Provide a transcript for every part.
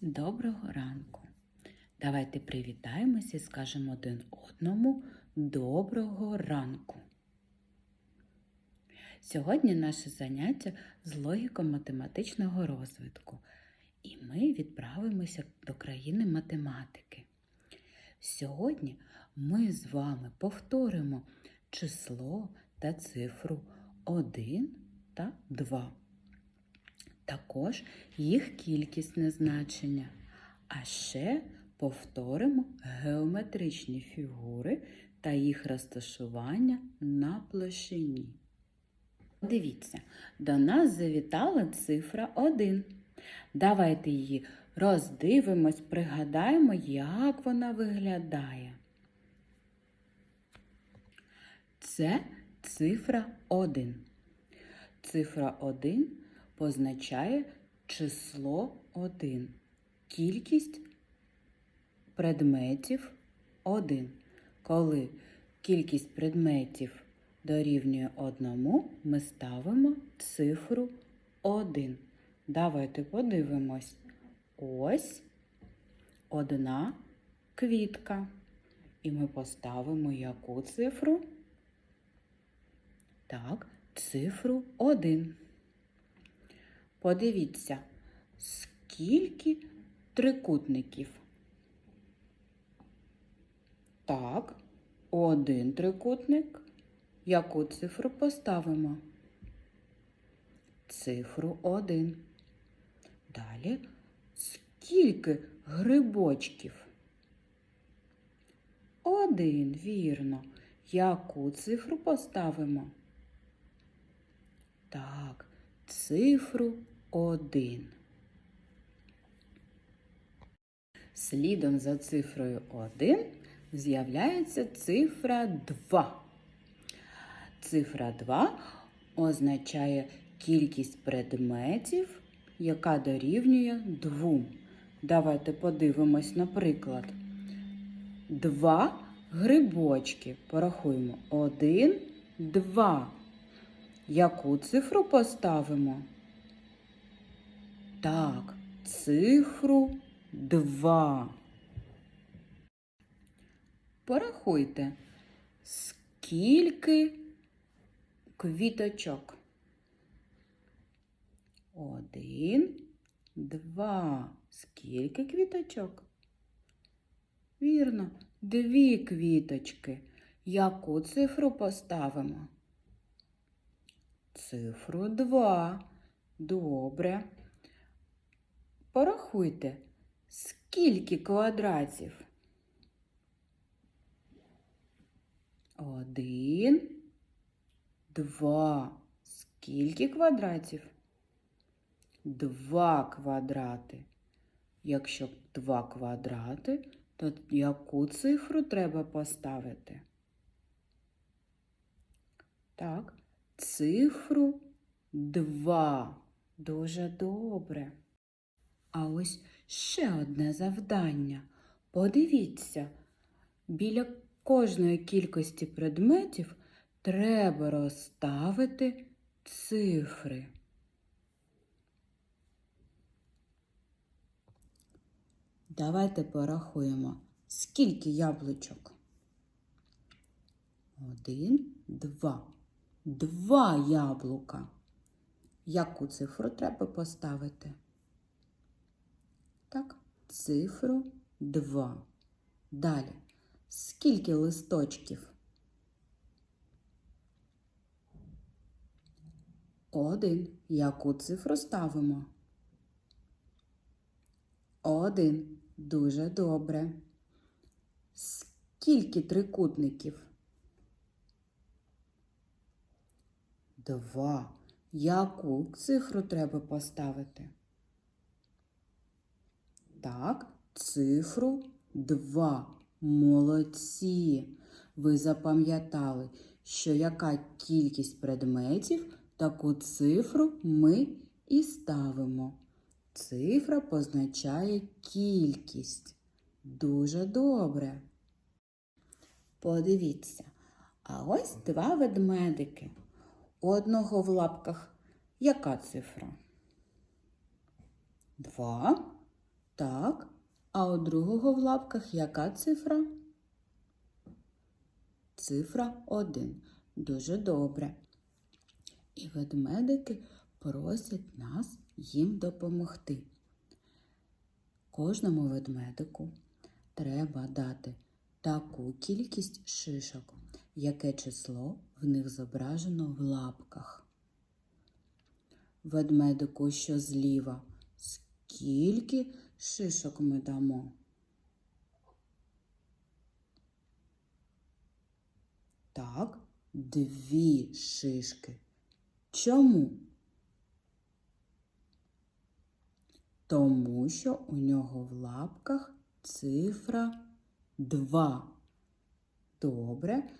Доброго ранку. Давайте привітаємося і скажемо один одному доброго ранку. Сьогодні наше заняття з логіко-математичного розвитку, і ми відправимося до країни математики. Сьогодні ми з вами повторимо число та цифру 1 та 2 також їх кількісне значення. А ще повторимо геометричні фігури та їх розташування на площині. Дивіться, до нас завітала цифра 1. Давайте її роздивимось, пригадаємо, як вона виглядає. Це цифра 1. Цифра 1 позначає число 1. Кількість предметів 1. Коли кількість предметів дорівнює 1, ми ставимо цифру 1. Давайте подивимось. Ось одна квітка. І ми поставимо яку цифру? Так, цифру 1. Подивіться, скільки трикутників. Так, один трикутник. Яку цифру поставимо? Цифру 1. Далі скільки грибочків? Один, вірно. Яку цифру поставимо? Так, цифру 1. Слідом за цифрою 1 з'являється цифра 2. Цифра 2 означає кількість предметів, яка дорівнює 2. Давайте подивимось, наприклад, два грибочки. Порахуємо. Один, два. Яку цифру поставимо? Так, цифру 2. Порахуйте, скільки квіточок? Один, два. Скільки квіточок? Вірно, дві квіточки. Яку цифру поставимо? Цифру 2. Добре. Порахуйте, скільки квадратів? Один, два. Скільки квадратів? Два квадрати. Якщо два квадрати, то яку цифру треба поставити? Так, цифру 2. Дуже добре. А ось ще одне завдання. Подивіться, біля кожної кількості предметів треба розставити цифри. Давайте порахуємо, скільки яблучок. Один, два. Два яблука. Яку цифру треба поставити? Так, цифру 2. Далі. Скільки листочків? Один. Яку цифру ставимо? Один. Дуже добре. Скільки трикутників? Два. Яку цифру треба поставити? Так, цифру 2. Молодці. Ви запам'ятали, що яка кількість предметів, таку цифру ми і ставимо. Цифра позначає кількість. Дуже добре. Подивіться, а ось два ведмедики. У одного в лапках яка цифра? Два. Так. А у другого в лапках яка цифра? Цифра 1. Дуже добре. І ведмедики просять нас їм допомогти. Кожному ведмедику треба дати таку кількість шишок, яке число в них зображено в лапках. Ведмедику, що зліва, скільки шишок ми дамо? Так, дві шишки. Чому? Тому що у нього в лапках цифра 2. Добре,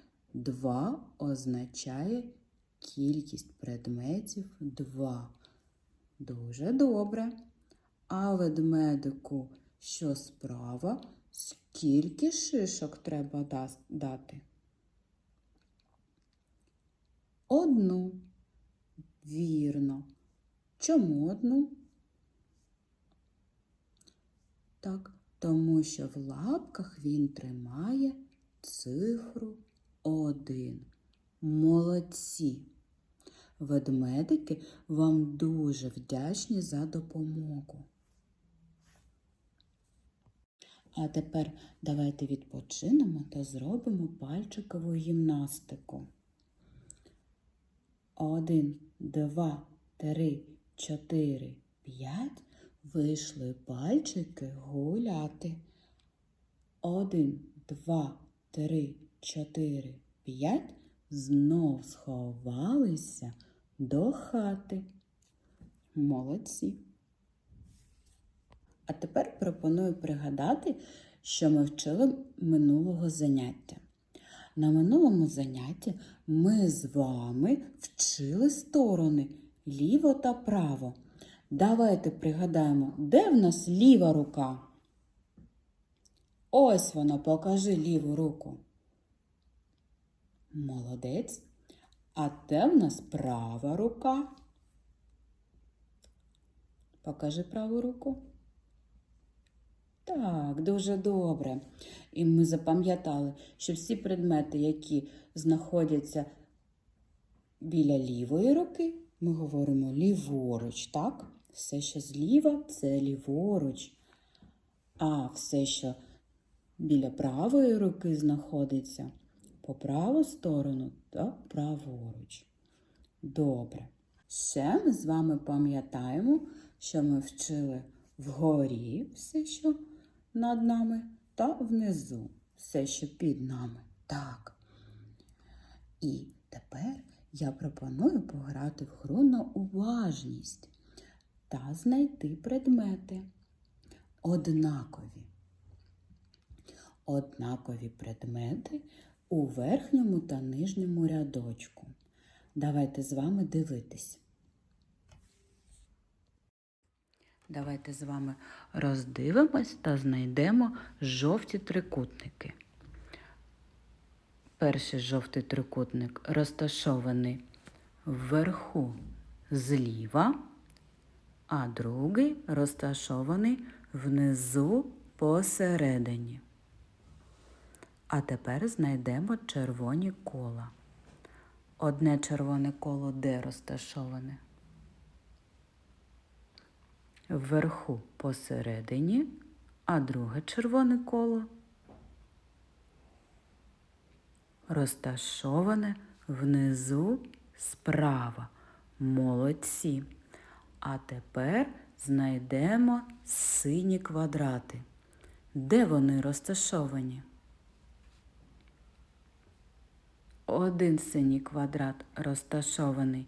2 означає кількість предметів 2. Дуже добре. А ведмедику, що справа, скільки шишок треба дати? Одну. Вірно. Чому одну? Так, тому що в лапках він тримає цифру один. Молодці. Ведмедики вам дуже вдячні за допомогу. А тепер давайте відпочинемо та зробимо пальчикову гімнастику. Один, два, три, чотири, п'ять. Вийшли пальчики гуляти. Один, два, три, чотири, п'ять. Знов сховалися до хати. Молодці. А тепер пропоную пригадати, що ми вчили минулого заняття. На минулому занятті ми з вами вчили сторони ліво та право. Давайте пригадаємо, де в нас ліва рука? Ось вона, покажи ліву руку. Молодець. А де в нас права рука? Покажи праву руку. Так, дуже добре. І ми запам'ятали, що всі предмети, які знаходяться біля лівої руки, ми говоримо ліворуч, так? Все, що зліва, це ліворуч. А все, що біля правої руки знаходиться по праву сторону, то праворуч. Добре. Ще ми з вами пам'ятаємо, що ми вчили вгорі все, що над нами, та внизу все, що під нами. Так. І тепер я пропоную пограти в гру на уважність та знайти предмети. Однакові. Однакові предмети у верхньому та нижньому рядочку. Давайте з вами дивитись. Давайте з вами роздивимось та знайдемо жовті трикутники. Перший жовтий трикутник розташований вверху зліва, а другий розташований внизу посередині. А тепер знайдемо червоні кола. Одне червоне коло де розташоване? Вверху посередині, а друге червоне коло розташоване внизу справа. Молодці. А тепер знайдемо сині квадрати. Де вони розташовані? Один синій квадрат розташований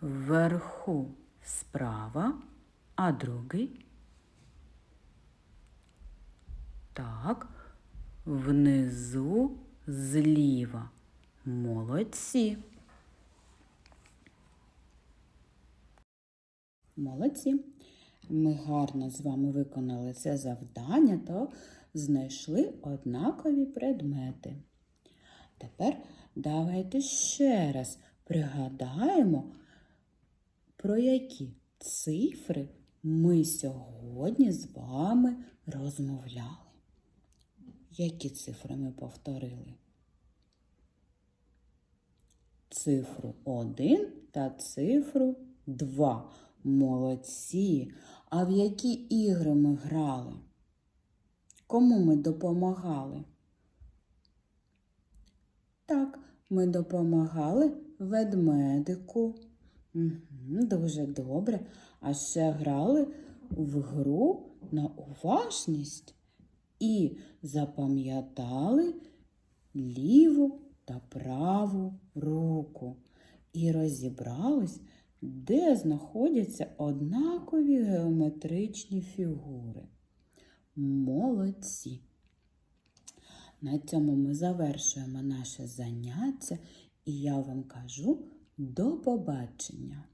вверху справа, а другий так, внизу зліва. Молодці. Молодці. Ми гарно з вами виконали це завдання та знайшли однакові предмети. Тепер давайте ще раз пригадаємо, про які цифри ми сьогодні з вами розмовляли. Які цифри ми повторили? Цифру 1 та цифру 2. Молодці. А в які ігри ми грали? Кому ми допомагали? Так, ми допомагали ведмедику. Дуже добре. А ще грали в гру на уважність і запам'ятали ліву та праву руку і розібрались, де знаходяться однакові геометричні фігури. Молодці! На цьому ми завершуємо наше заняття, і я вам кажу до побачення!